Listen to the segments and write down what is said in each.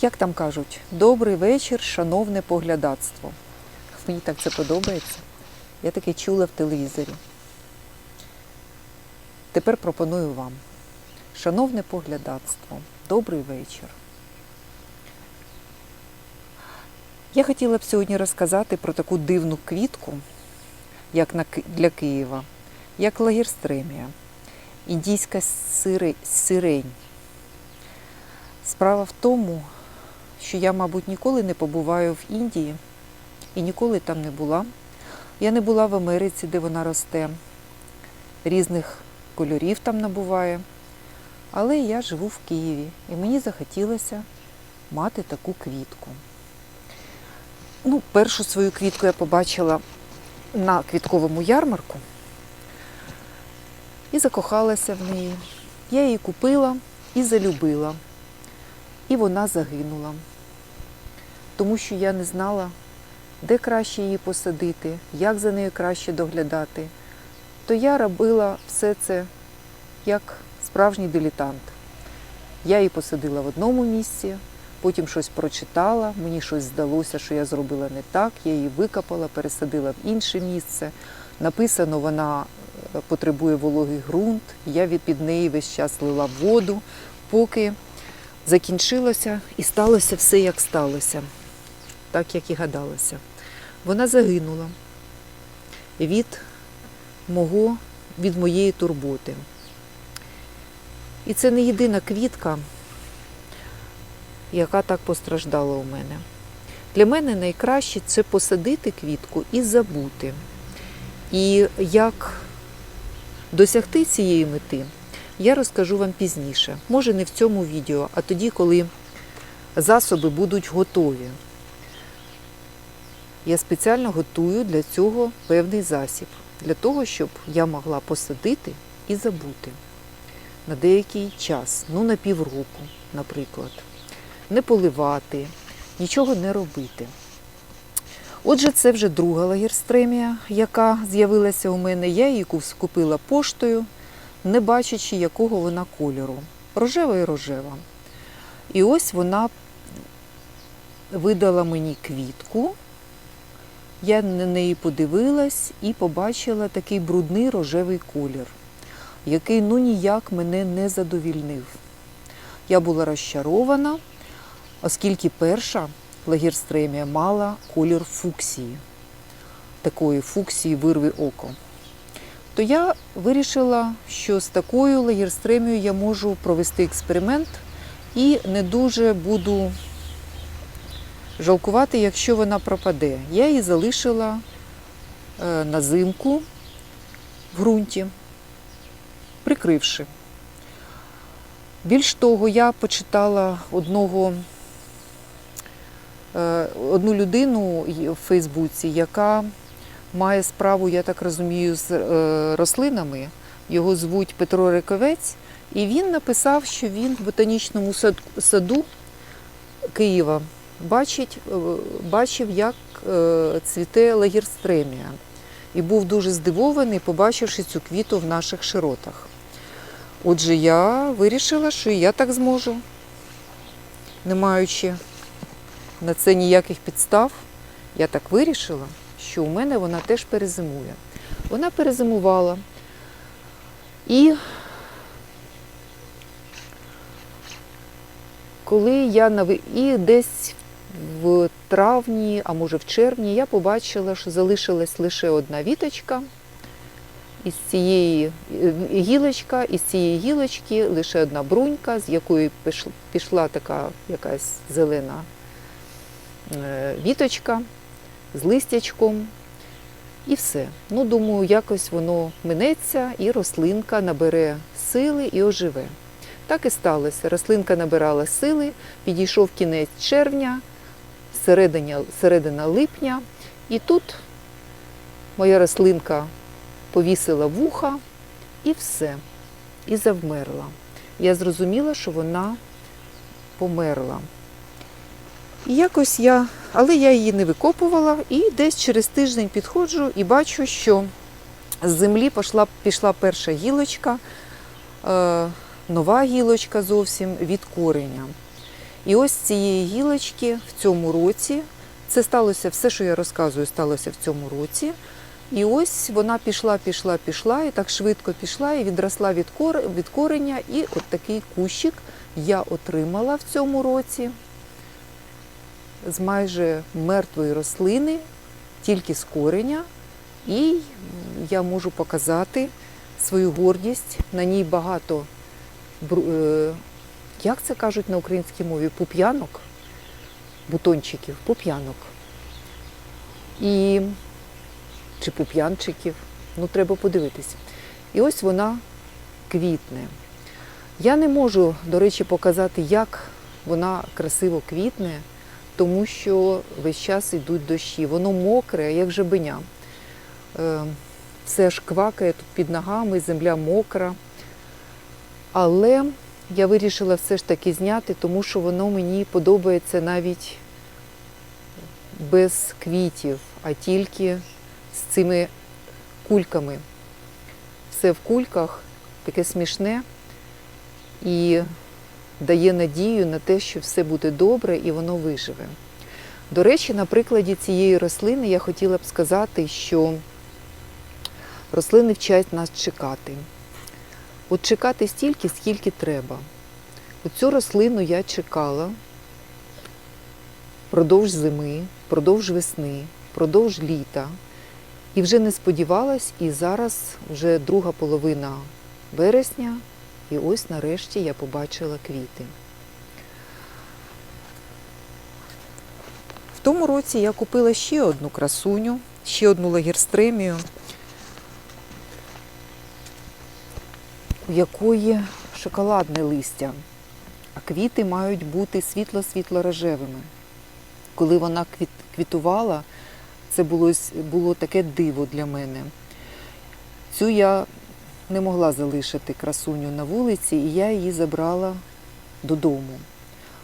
Як там кажуть, добрий вечір, шановне поглядацтво. Мені так це подобається. Я таке чула в телевізорі. Тепер пропоную вам. Шановне поглядацтво, добрий вечір. Я хотіла б сьогодні розказати про таку дивну квітку, як для Києва, як лагерстремія, індійська сирень. Справа в тому, що я, мабуть, ніколи не побуваю в Індії і ніколи там не була. Я не була в Америці, де вона росте, різних кольорів там набуває. Але я живу в Києві і мені захотілося мати таку квітку. Ну, першу свою квітку я побачила на квітковому ярмарку і закохалася в неї. Я її купила і залюбила. І вона загинула. Тому що я не знала, де краще її посадити, як за нею краще доглядати. То я робила все це як справжній дилетант. Я її посадила в одному місці, потім щось прочитала, мені щось здалося, що я зробила не так, я її викопала, пересадила в інше місце. Написано, вона е, потребує вологий ґрунт. Я від під неї весь час лила воду, поки закінчилося і сталося все, як сталося, так як і гадалося. Вона загинула від мого, від моєї турботи. І це не єдина квітка, яка так постраждала у мене. Для мене найкраще це посадити квітку і забути. І як досягти цієї мети, я розкажу вам пізніше. Може, не в цьому відео, а тоді, коли засоби будуть готові. Я спеціально готую для цього певний засіб, для того, щоб я могла посадити і забути на деякий час, ну на півроку, наприклад, не поливати, нічого не робити. Отже, це вже друга лагерстремія, яка з'явилася у мене. Я її купила поштою, не бачачи, якого вона кольору. Рожева і рожева. І ось вона видала мені квітку. Я на неї подивилась і побачила такий брудний рожевий колір, який ну ніяк мене не задовільнив. Я була розчарована, оскільки перша лагерстремія мала колір фуксії, такої фуксії вирви око. То я вирішила, що з такою лагерстремією я можу провести експеримент і не дуже буду жалкувати, якщо вона пропаде. Я її залишила е, на зимку в ґрунті, прикривши. Більш того, я почитала одного, е, одну людину в Фейсбуці, яка має справу, я так розумію, з е, рослинами. Його звуть Петро Рековець, і він написав, що він в ботанічному саду Києва бачить, е, бачив, як е, цвіте лагерстремія. І був дуже здивований, побачивши цю квіту в наших широтах. Отже, я вирішила, що і я так зможу, не маючи на це ніяких підстав, я так вирішила, що у мене вона теж перезимує. Вона перезимувала. І коли я нави... і десь в травні, а може в червні, я побачила, що залишилась лише одна віточка. Із цієї е, гілочка, із цієї гілочки лише одна брунька, з якої пішла така якась зелена е, віточка з листячком. І все. Ну, думаю, якось воно минеться, і рослинка набере сили і оживе. Так і сталося. Рослинка набирала сили, підійшов кінець червня, середина, середина липня, і тут моя рослинка повісила вуха і все. І завмерла. Я зрозуміла, що вона померла. І якось я, але я її не викопувала, і десь через тиждень підходжу і бачу, що з землі пішла, пішла перша гілочка, е, нова гілочка зовсім від кореня. І ось цієї гілочки в цьому році, це сталося, все, що я розказую, сталося в цьому році. І ось вона пішла, пішла, пішла, і так швидко пішла, і відросла від кореня. І от такий кущик я отримала в цьому році з майже мертвої рослини, тільки з кореня. І я можу показати свою гордість. На ній багато, е, як це кажуть на українській мові, пуп'янок, бутончиків, пуп'янок. І чи пуп'янчиків, ну треба подивитись. І ось вона квітне. Я не можу, до речі, показати, як вона красиво квітне, тому що весь час йдуть дощі. Воно мокре, як жебеня. Е, Все ж квакає тут під ногами, земля мокра. Але я вирішила все ж таки зняти, тому що воно мені подобається навіть без квітів, а тільки з цими кульками. Все в кульках таке смішне і дає надію на те, що все буде добре і воно виживе. До речі, на прикладі цієї рослини я хотіла б сказати, що рослини вчать нас чекати. От чекати стільки, скільки треба. Оцю рослину я чекала впродовж зими, впродовж весни, впродовж літа. І вже не сподівалась, і зараз вже друга половина вересня, і ось нарешті я побачила квіти. В тому році я купила ще одну красуню, ще одну лагерстремію, у якої шоколадне листя, а квіти мають бути світло-світло-рожевими. Коли вона квіт- квітувала, це було, було таке диво для мене. Цю я не могла залишити красуню на вулиці, і я її забрала додому.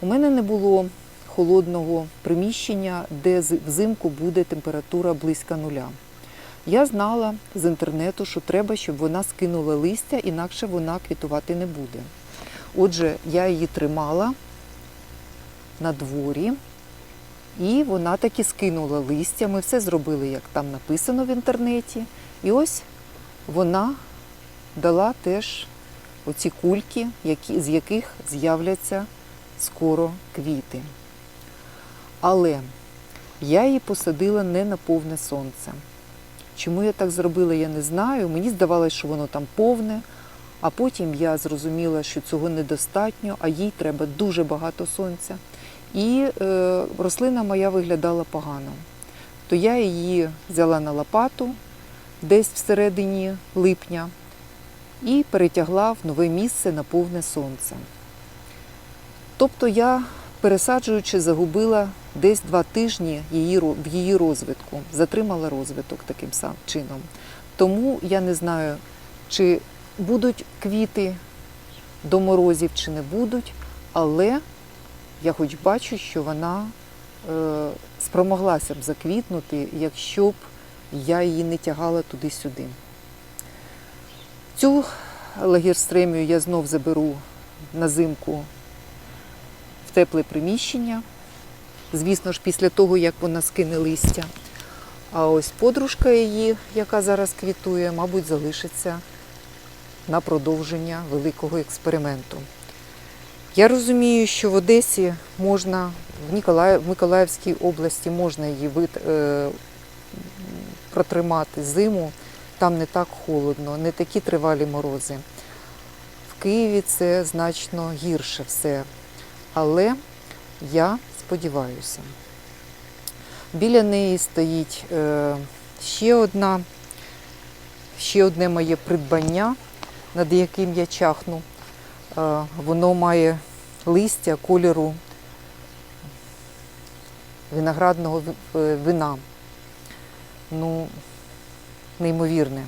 У мене не було холодного приміщення, де взимку буде температура близька нуля. Я знала з інтернету, що треба, щоб вона скинула листя, інакше вона квітувати не буде. Отже, я її тримала на дворі, і вона таки скинула листя. Ми все зробили, як там написано в інтернеті. І ось вона дала теж оці кульки, які, з яких з'являться скоро квіти. Але я її посадила не на повне сонце. Чому я так зробила, я не знаю. Мені здавалося, що воно там повне, а потім я зрозуміла, що цього недостатньо, а їй треба дуже багато сонця. І е, рослина моя виглядала погано. То я її взяла на лопату десь всередині липня і перетягла в нове місце на повне сонце. Тобто я, пересаджуючи, загубила десь два тижні її, в її розвитку, затримала розвиток таким самим чином. Тому я не знаю, чи будуть квіти до морозів, чи не будуть, але я хоч бачу, що вона е, спромоглася б заквітнути, якщо б я її не тягала туди-сюди. Цю лагерстремію я знов заберу на зимку в тепле приміщення. Звісно ж, після того, як вона скине листя. А ось подружка її, яка зараз квітує, мабуть, залишиться на продовження великого експерименту. Я розумію, що в Одесі можна, в, Ніколаї, в Миколаївській області можна її вит, е, протримати зиму, там не так холодно, не такі тривалі морози. В Києві це значно гірше все. Але я сподіваюся. Біля неї стоїть е, ще одна, ще одне моє придбання, над яким я чахну. Е, Воно має листя кольору виноградного е, вина. Ну, неймовірне.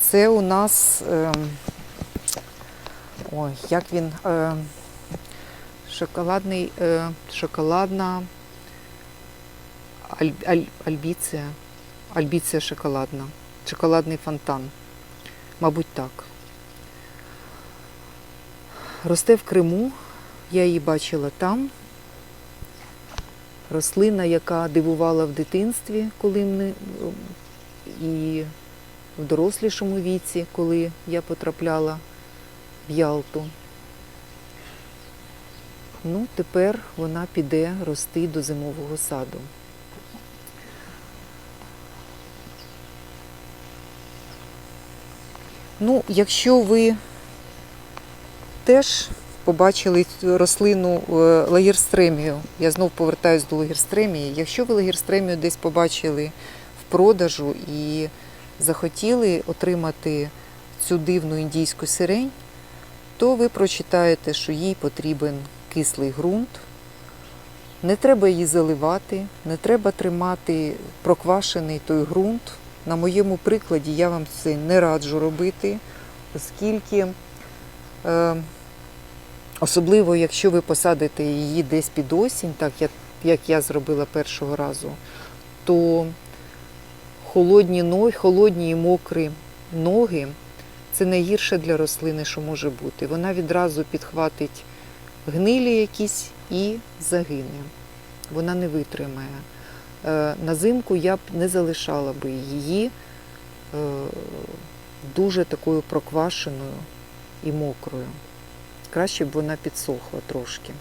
Це у нас, е, ой, як він, е, шоколадний, е, шоколадна аль, аль, альбіція, альбіція шоколадна, шоколадний фонтан. Мабуть, так. Росте в Криму, Я її бачила там. Рослина, яка дивувала в дитинстві, коли ми і в дорослішому віці, коли я потрапляла в Ялту. Ну, тепер вона піде рости до зимового саду. Ну, якщо ви теж побачили рослину е, лагерстремію, я знов повертаюся до лагерстремії. Якщо ви лагерстремію десь побачили продажу і захотіли отримати цю дивну індійську сирень, то ви прочитаєте, що їй потрібен кислий ґрунт. Не треба її заливати, не треба тримати проквашений той ґрунт. На моєму прикладі я вам це не раджу робити, оскільки, е, особливо якщо ви посадите її десь під осінь, так як, як я зробила першого разу, то холодні ноги, холодні і мокрі ноги це найгірше для рослини, що може бути. Вона відразу підхватить гнилі якісь і загине. Вона не витримає. Е, На зимку я б не залишала би її е, дуже такою проквашеною і мокрою. Краще б вона підсохла трошки.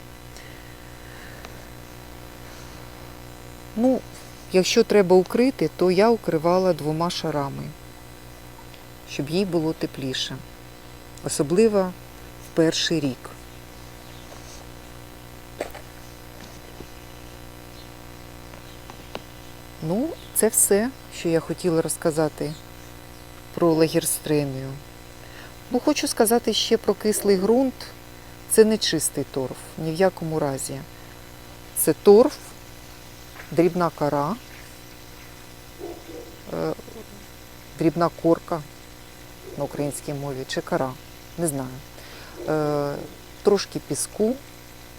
Ну, якщо треба укрити, то я укривала двома шарами, щоб їй було тепліше. Особливо в перший рік. Ну, це все, що я хотіла розказати про лагерстремію. Ну, хочу сказати ще про кислий ґрунт. Це не чистий торф, ні в якому разі. Це торф, дрібна кора, е, дрібна корка на українській мові чи кора, не знаю. Е, Трошки піску,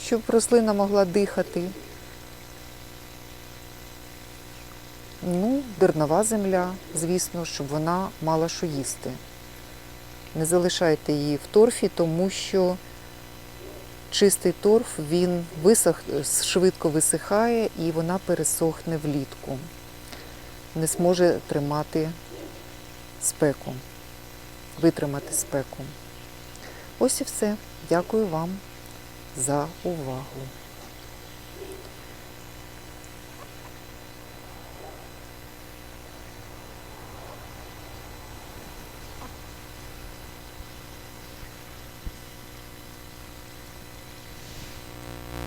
щоб рослина могла дихати. Ну, дернова земля, звісно, щоб вона мала що їсти. Не залишайте її в торфі, тому що чистий торф він висох, швидко висихає і вона пересохне влітку. Не зможе тримати спеку, витримати спеку. Ось і все. Дякую вам за увагу.